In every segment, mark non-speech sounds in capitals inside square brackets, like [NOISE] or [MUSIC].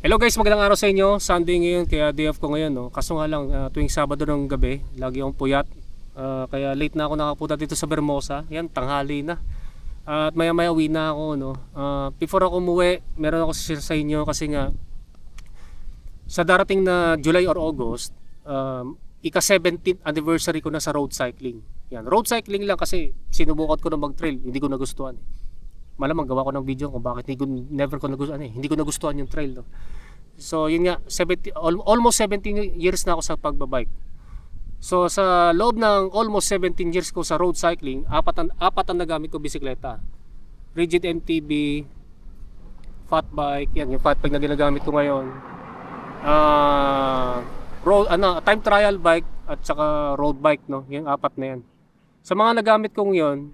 Hello guys, magandang araw sa inyo. Sunday ngayon, kaya day off ko ngayon. No? Kaso nga lang, ah, tuwing Sabado ng gabi, lagi akong puyat. Ah, kaya late na ako nakapunta dito sa Bermosa. Yan, tanghali na. at maya maya uwi na ako. No? Ah, before ako umuwi, meron ako sa inyo kasi nga, sa darating na July or August, um, ika 17th anniversary ko na sa road cycling. Yan, road cycling lang kasi sinubukan ko na mag-trail, hindi ko nagustuhan. Eh malamang gawa ko ng video kung bakit hindi ko never ko nagustuhan eh. Hindi ko nagustuhan yung trail no. So yun nga 70 al- almost 17 years na ako sa pagbabike. So sa loob ng almost 17 years ko sa road cycling, apat ang apat ang nagamit ko bisikleta. Rigid MTB, fat bike, yan yung fat bike na ginagamit ko ngayon. Ah, road ano, time trial bike at saka road bike no, yung apat na yan. Sa mga nagamit kong yon,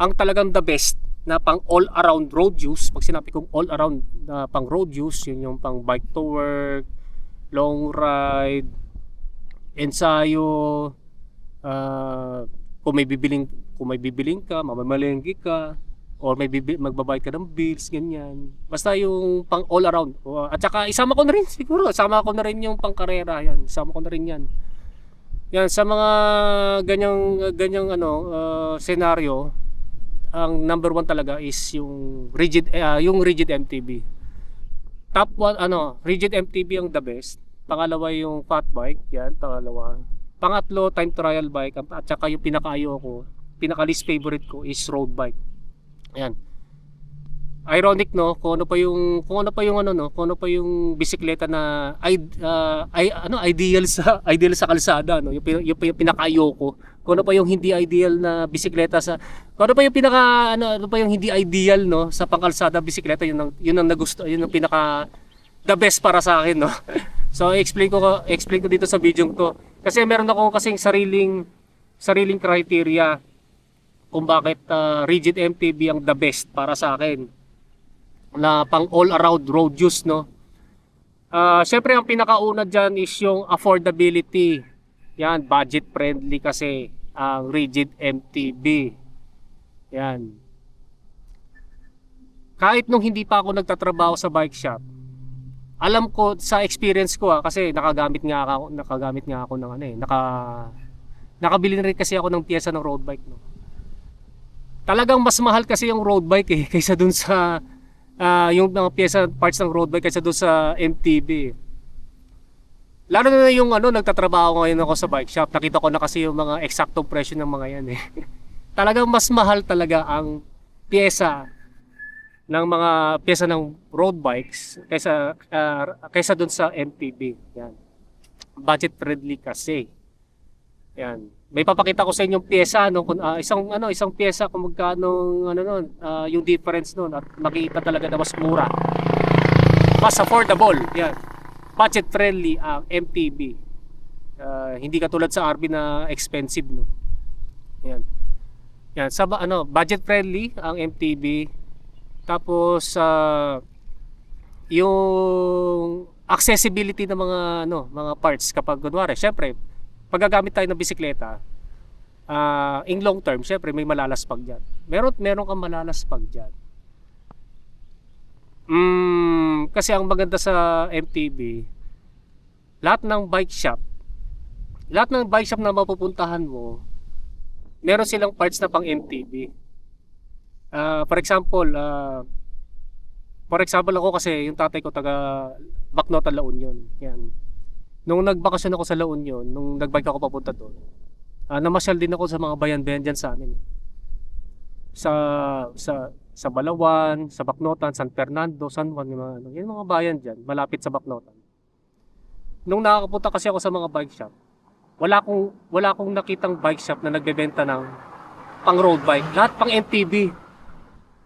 ang talagang the best na pang all around road use. Pag sinabi kong all around na pang road use yun yung pang bike to work long ride ensayo ah, kung may bibiling kung may bibiling ka mamamalengke ka or may bibi, magbabayad ka ng bills ganyan. Basta yung pang all around. At saka isama ko na rin [LAUGHS] siguro sama ko na rin yung pang karera yan. Isama ko na rin yan. Yan sa mga ganyang ganyang ano ah, senaryo ang number one talaga is yung rigid eh, yung rigid MTB. Top one ano, rigid MTB ang the best. Pangalawa yung fat bike, yan, pangalawa. Pangatlo, time trial bike at saka yung pinakaayo ko, pinaka least favorite ko is road bike. Yan. Ironic no, kung ano pa yung kung ano pa yung ano no, kung ano pa yung bisikleta na ah, ay ano ideal sa [LAUGHS] ideal sa kalsada no, yung, yung, yung pinakaayo ko. Kung ano pa yung hindi ideal na bisikleta sa kung ano pa yung pinaka ano, ano pa yung hindi ideal no? Sa pangkalsada bisikleta yun ang yun ang nagusto yun ang pinaka the best para sa akin no. [LAUGHS] so explain ko explain ko dito sa video to kasi meron ako kasing sariling sariling criteria kung bakit ah, rigid MTB ang the best para sa akin na pang all around road use no. Ah, syempre ang pinakauna diyan is yung affordability. Yan, budget friendly kasi ang rigid MTB. Yan. Kahit nung hindi pa ako nagtatrabaho sa bike shop, alam ko sa experience ko ah, kasi nakagamit nga ako, nakagamit nga ako ng ano eh, naka nakabili na rin kasi ako ng piyesa ng road bike no. Talagang mas mahal kasi yung road bike eh [LAUGHS] kaysa dun sa ah, yung mga piyesa parts ng road bike kaysa dun sa MTB. Lalo na yung ano nagtatrabaho ngayon ako sa bike shop, nakita ko na kasi yung mga eksaktong presyo ng mga yan eh. [LAUGHS] Talagang mas mahal talaga ang piyesa ng mga pyesa ng road bikes kaysa ah, kaysa doon sa MTB. Yan. Budget friendly kasi. Yan. May papakita ko sa inyo yung pyesa no kung ah, isang ano isang pyesa kung magkano ano noon ah, yung difference noon at makita talaga na mas mura. Mas affordable. Yan. Budget friendly ang MTB. Ah, hindi katulad sa RB na expensive no. Yan. Yan, sa ano, budget friendly ang MTB. Tapos sa yung accessibility ng mga ano, mga parts kapag kunwari, syempre, pag gagamit tayo ng bisikleta, ah, in long term, syempre may malalaspag diyan. Meron meron kang malalaspag diyan. Mm, kasi ang maganda sa MTB, lahat ng bike shop, lahat ng bike shop na mapupuntahan mo, meron silang parts na pang MTB. Ah, for example, ah, for example ako kasi yung tatay ko taga Bacnotan La Union. Yan. Nung nagbakasyon ako sa La Union, nung nagbike ako papunta doon, ah, namasyal din ako sa mga bayan-bayan dyan sa amin. Sa sa sa Balawan, sa Bacnotan, San Fernando, San Juan, yung mga, ano, yung mga bayan dyan, malapit sa Bacnotan. Nung nakakapunta kasi ako sa mga bike shop, wala akong wala akong nakitang bike shop na nagbebenta ng pang road bike. Lahat pang MTB.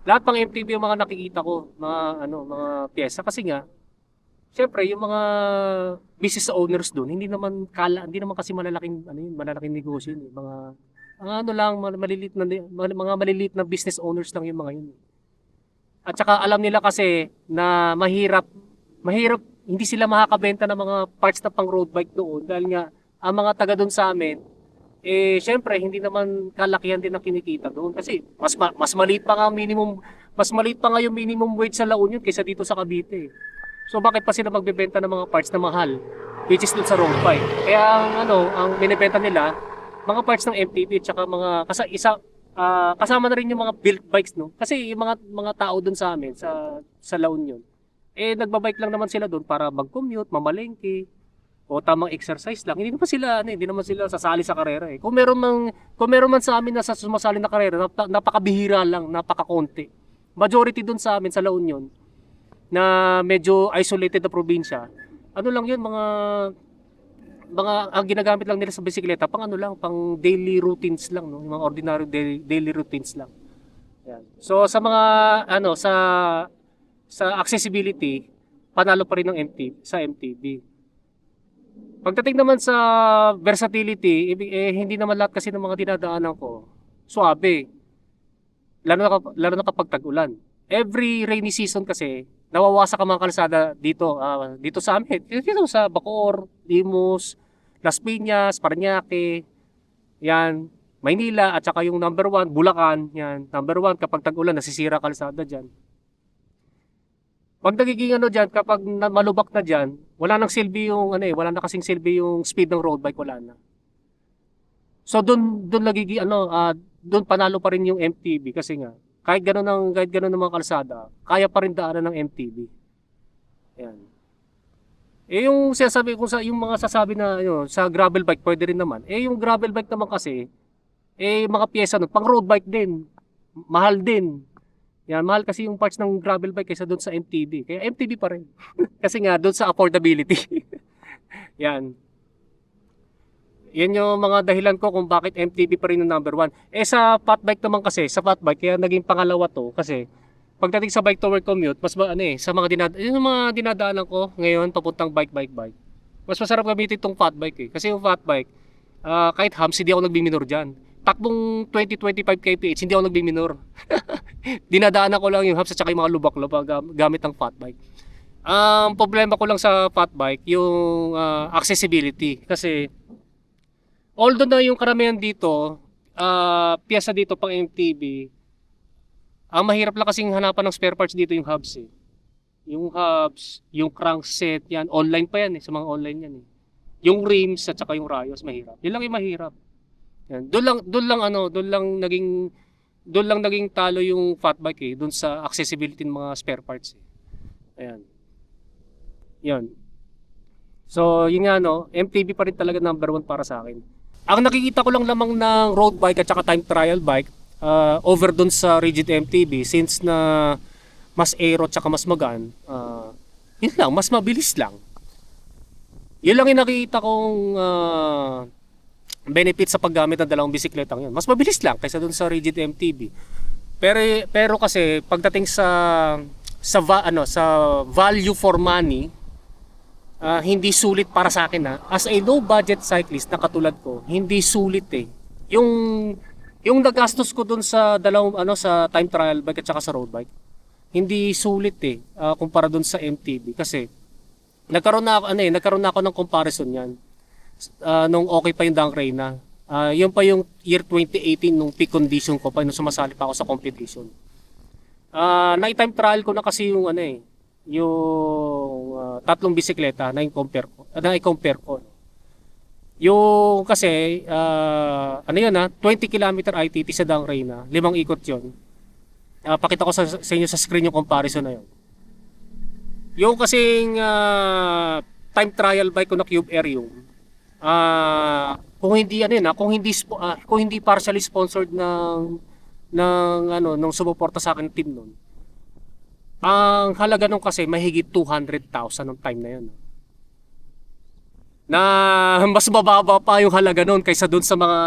Lahat pang MTB yung mga nakikita ko, mga ano, mga pyesa kasi nga Siyempre, yung mga business owners doon, hindi naman kala, hindi naman kasi malalaking ano yun, malalaking negosyo yun, eh. mga mga ano lang, maliliit na mga maliliit na business owners lang yung mga yun. eh. At saka alam nila kasi na mahirap mahirap hindi sila makakabenta ng mga parts na pang road bike doon dahil nga ang mga taga doon sa amin eh syempre hindi naman kalakihan din ang kinikita doon kasi mas ma- mas maliit pa nga ang minimum mas maliit pa nga yung minimum wage sa La Union kaysa dito sa Cavite. So bakit pa sila magbebenta ng mga parts na mahal? Which is dun sa road bike. Kaya ang ano, ang binibenta nila, mga parts ng MTB tsaka mga kasa isa ah, kasama na rin yung mga built bikes no. Kasi yung mga mga tao dun sa amin sa sa La Union, eh nagbabike lang naman sila doon para mag-commute, mamalengke, o tamang exercise lang. Hindi naman sila ano, eh, hindi naman sila sasali sa karera eh. Kung meron man kung meron man sa amin na sa sumasali na karera, nap- napakabihira lang, napakakonti. Majority doon sa amin sa La Union na medyo isolated na probinsya. Ano lang 'yun mga mga ang ginagamit lang nila sa bisikleta pang ano lang, pang daily routines lang no, mga ordinary daily, daily routines lang. Yan. So sa mga ano sa sa accessibility, panalo pa rin ng MT sa MTB. Pagdating naman sa versatility, eh, hindi naman lahat kasi ng mga dinadaanan ko suabe. Lalo na, lalo na kapag tag-ulan. Every rainy season kasi, nawawasak ang mga kalsada dito, ah, dito sa amin. Dito sa Bacoor, Limos, Las Piñas, Paranaque, yan, Maynila, at saka yung number one, Bulacan, yan, number one, kapag tag-ulan, nasisira kalsada dyan. Pag nagiging ano dyan, kapag malubak na dyan, wala nang silbi yung, ano eh, wala na kasing silbi yung speed ng road bike, wala na. So doon doon nagiging ano, ah, doon panalo pa rin yung MTB kasi nga kahit gano'n ng kahit gano'n ng mga kalsada, kaya pa rin daanan ng MTB. Yan. Eh yung sinasabi kung sa yung mga sasabi na ano, sa gravel bike pwede rin naman. Eh yung gravel bike naman kasi eh mga piyesa nun, pang road bike din. Mahal din. Yan, mahal kasi yung parts ng gravel bike kaysa doon sa MTB. Kaya MTB pa rin. [LAUGHS] kasi nga doon sa affordability. [LAUGHS] Yan. Yan yung mga dahilan ko kung bakit MTB pa rin yung number one. Eh sa fat bike naman kasi, sa fat bike, kaya naging pangalawa to kasi pagdating sa bike to work commute, mas ba, ano eh, sa mga dinad yung mga dinadaanan ko ngayon papuntang bike, bike, bike. Mas masarap gamitin itong fat bike eh. Kasi yung fat bike, ah, kahit hams, hindi ako nagbiminor dyan. Takbong 20-25 kph, hindi ako nagbiminor. [LAUGHS] Dinadaanan ko lang yung hams at saka yung mga lubak-lubak gam- gamit ng fat bike. Ang problema ko lang sa fat bike, yung ah, accessibility. Kasi although na yung karamihan dito, ah piyesa dito pang MTB, ang mahirap lang kasing hanapan ng spare parts dito yung hubs eh. Yung hubs, yung crankset, yan, online pa yan eh, sa mga online yan eh. Yung rims at saka yung rayos, mahirap. Yun lang yung mahirap. Yan. Doon lang, doon lang ano, doon lang naging, doon lang naging talo yung fat bike eh, doon sa accessibility ng mga spare parts eh. Ayan. Yan. So, yun nga no, MTB pa rin talaga number one para sa akin. Ang nakikita ko lang lamang ng road bike at saka time trial bike uh, over dun sa rigid MTB since na mas aero at saka mas magaan, uh, yun lang, mas mabilis lang. Yun lang yung nakikita kong uh, benefit sa paggamit ng dalawang bisikletang yun. Mas mabilis lang kaysa dun sa rigid MTB. Pero pero kasi pagdating sa sa va- ano sa value for money, ah, hindi sulit para sa akin na as a low budget cyclist na katulad ko hindi sulit eh. Yung yung nagastos ko dun sa dalawang ano sa time trial bike at saka sa road bike hindi sulit eh ah, kumpara dun sa MTB kasi nagkaroon na ako ano eh nagkaroon na ako ng comparison yan. Ah, nung okay pa yung Dunk Reyna Ah, yun pa yung year 2018 nung peak condition ko pa nung sumasali pa ako sa competition. Ah, na time trial ko na kasi yung ano eh yung ah, tatlong bisikleta na i-compare ko. na i-compare ko. Yung kasi ah, ano yun ha, 20 km ITT sa Dang Reyna, limang ikot 'yon. Ah, pakita ko sa, sa inyo sa screen yung comparison na 'yon. Yung kasing ah, time trial bike ko na Cube yung ah kung hindi ano yun, ah, kung hindi ah, kung hindi partially sponsored ng ng ano ng sumuporta sa akin team noon. Ang halaga nung kasi mahigit 200,000 nung time na yun. Na mas mababa pa yung halaga nun kaysa dun sa mga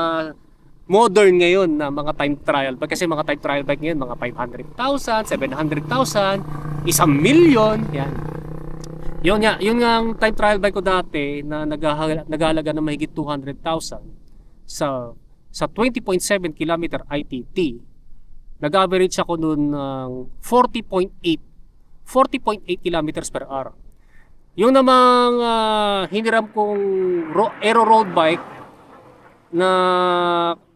modern ngayon na mga time trial bike. Kasi mga time trial bike ngayon, mga 500,000, 700,000, isang milyon, yan. Yun nga, yun nga ang time trial bike ko dati na naghahalaga ng mahigit 200,000 sa sa 20.7 km ITT. Nag-average ako noon ng 40.8 40.8 kilometers per hour. Yung namang ah, hiniram kong ro- aero road bike na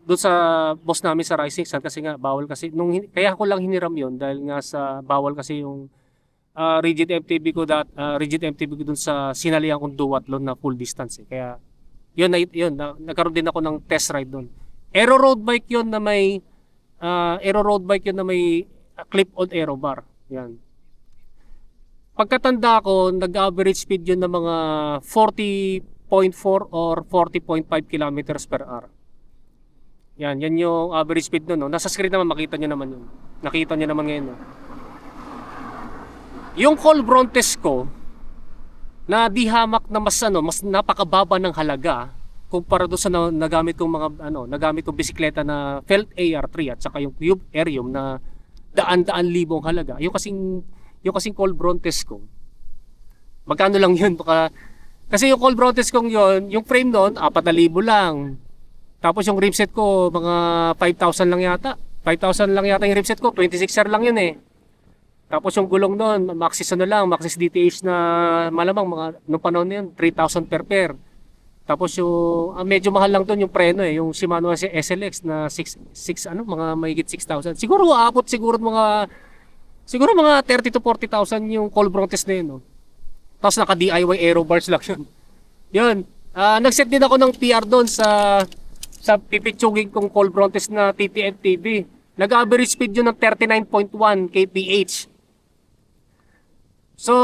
doon sa boss namin sa Rising Sun kasi nga bawal kasi nung kaya ko lang hiniram yon dahil nga sa bawal kasi yung ah, rigid MTB ko dat ah, rigid MTB ko dun sa sinalihan kong duathlon na full distance eh. Kaya yun na yun na, nagkaroon din ako ng test ride doon. Aero road bike yun na may ah, aero road bike yun na may clip-on aero bar. Yan. Pagkatanda ko, nag-average speed yun ng mga 40.4 or 40.5 kilometers per hour. Yan, yan yung average speed nun. No? Nasa screen naman, makita nyo naman yun. Nakita nyo naman ngayon. No? Yung call Brontes ko, na di hamak na mas ano, mas napakababa ng halaga kumpara do sa na, nagamit kong mga ano, nagamit kong bisikleta na Felt AR3 at saka yung Cube Aerium na daan-daan libong halaga. Yung kasing yung kasing Call Brontes ko. Magkano lang yun? Baka, kasi yung Call Brontes kong yun, yung frame noon, 4,000 lang. Tapos yung rimset ko, mga 5,000 lang yata. 5,000 lang yata yung rimset ko. 26R lang yun eh. Tapos yung gulong noon, Maxis ano lang, Maxis DTH na malamang mga nung panahon na yun, 3,000 per pair. Tapos yung ah, medyo mahal lang doon yung preno eh, yung Shimano SLX na 6 6 ano, mga mahigit 6,000. Siguro aabot siguro mga siguro mga 30 to 40,000 yung Call Brontes na yun, no. Tapos naka DIY aero bars lang yun. [LAUGHS] Yun. Ah, nag-set din ako ng PR doon sa sa pipitsugin kong Call Brontes na TTF TV. Nag-average speed yun ng 39.1 kph. So,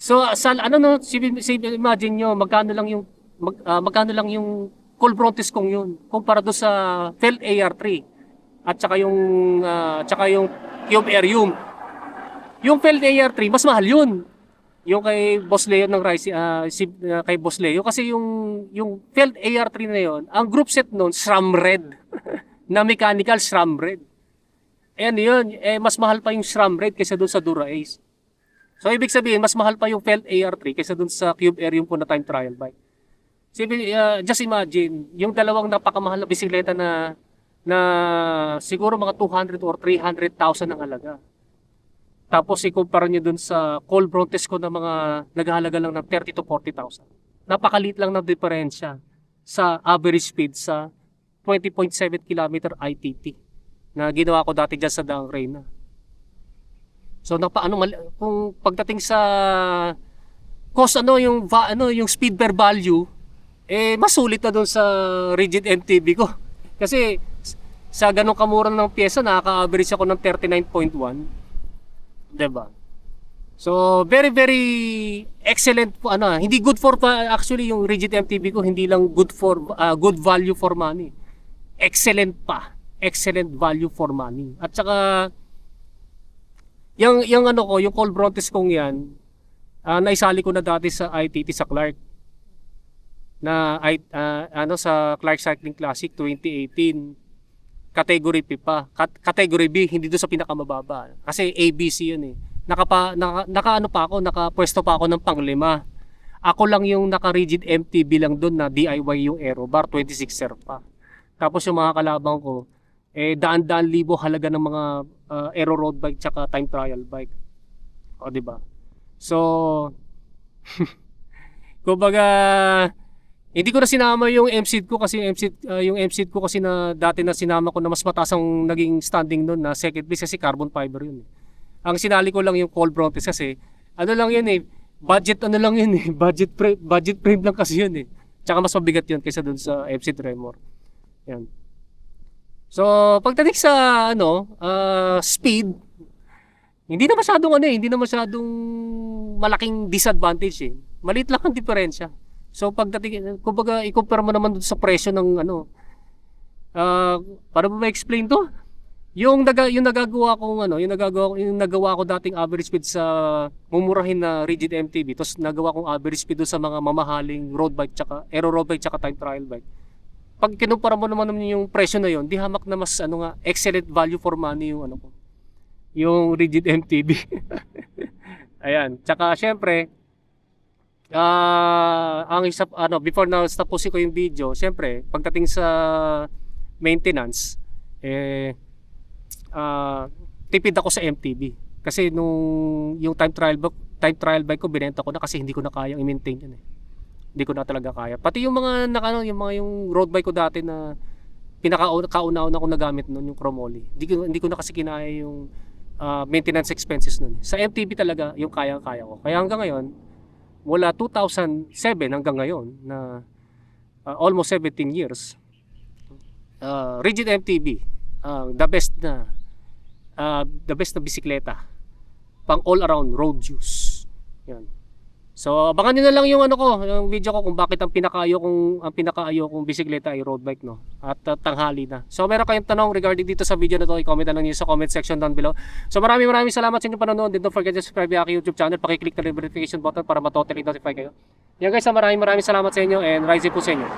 so sa ano no, si, si imagine nyo, magkano lang yung mag, ah, magkano lang yung Call Brontes kong yun kumpara do sa Felt AR3 at saka yung ah, tsaka yung Cube Aerium. Yung Felt AR3 mas mahal yun. Yung kay Boss Leo ng Rise ah, si, ah, kay Boss Leo kasi yung yung Felt AR3 na yon, ang group set noon SRAM Red [LAUGHS] na mechanical SRAM Red. Eh ano yun, eh mas mahal pa yung SRAM Red kaysa doon sa Dura Ace. So ibig sabihin, mas mahal pa yung Felt AR3 kaysa dun sa Cube Air yung po time trial bike. So, uh, just imagine, yung dalawang napakamahal na bisikleta na na siguro mga 200 or 300,000 ang halaga. Tapos ikumpara nyo dun sa Cole Brontes ko na mga naghahalaga lang ng 30 to 40,000. Napakalit lang ng diferensya sa average speed sa 20.7 km ITT na ginawa ko dati dyan sa Reyna. So napaano mal kung pagdating sa cost ano yung va, ano yung speed per value eh mas sulit na doon sa rigid MTB ko. Kasi sa ganong kamura ng pyesa nakaka-average ako ng 39.1. 'Di ba? So very very excellent po ano, hindi good for actually yung rigid MTB ko hindi lang good for ah, good value for money. Excellent pa. Excellent value for money. At saka yung, yung ano ko, yung Cole Brontes kong yan, ah, naisali ko na dati sa ITT sa Clark. Na ah, ano sa Clark Cycling Classic 2018. Category P pa. Kat- category B, hindi doon sa pinakamababa. Kasi ABC yun eh. Nakapa, naka, naka ano pa ako, nakapwesto pa ako ng panglima. Ako lang yung naka-rigid MTB lang doon na DIY yung aero bar, 26 er pa. Tapos yung mga kalabang ko, eh daan-daan libo halaga ng mga uh, aero road bike tsaka time trial bike. O di ba? So [LAUGHS] kumbaga hindi ko na sinama yung MCD ko kasi MCD, uh, yung MCD ko kasi na dati na sinama ko na mas mataas ang naging standing noon na second place kasi carbon fiber yun. eh. Ang sinali ko lang yung Cole Brontes kasi ano lang yun eh budget ano lang yun eh [LAUGHS] budget frame, budget frame lang kasi yun eh. Tsaka mas mabigat yun kaysa dun sa MC Tremor. Yan. So, pagdating sa ano, ah, speed, hindi na masyadong ano eh, hindi na masyadong malaking disadvantage eh. Maliit lang ang diferensya. So, pagdating, kumbaga, i-compare mo naman dun sa presyo ng ano, ah, para ba ma-explain to? Yung naga, yung nagagawa ko ano, yung nagagawa yung nagawa ko dating average speed sa mumurahin na rigid MTB, tapos nagawa kong average speed doon sa mga mamahaling road bike tsaka aero road bike tsaka time trial bike pag kinumpara mo naman yung presyo na yon, di hamak na mas ano nga excellent value for money yung ano ko. Yung rigid MTB. [LAUGHS] Ayan. Tsaka syempre ah ang isa ano before na tapusin ko yung video, syempre pagdating sa maintenance eh ah tipid ako sa MTB. Kasi nung yung time trial bike, time trial bike ko binenta ko na kasi hindi ko na kayang i-maintain yun eh hindi ko na talaga kaya. Pati yung mga nakano, yung mga yung road bike ko dati na pinaka kauna-una ko nagamit noon yung Chromoly. Hindi ko hindi ko na kasi kinaya yung ah, maintenance expenses nun. Sa MTB talaga yung kaya-kaya ko. Kaya hanggang ngayon, mula 2007 hanggang ngayon na ah, almost 17 years, ah, rigid MTB, ah, the best na ah, the best na bisikleta pang all around road use. Yan. So, abangan niyo na lang yung ano ko, yung video ko kung bakit ang pinakaayo kong ang pinakaayo kong bisikleta ay road bike no. At uh, tanghali na. So, meron kayong tanong regarding dito sa video na to, i-comment na lang niyo sa comment section down below. So, maraming maraming salamat sa inyong panonood. Don't forget to subscribe sa YouTube channel. Paki-click na notification button para ma-totally notify kayo. Yan guys, maraming maraming salamat sa inyo and rise po sa inyo.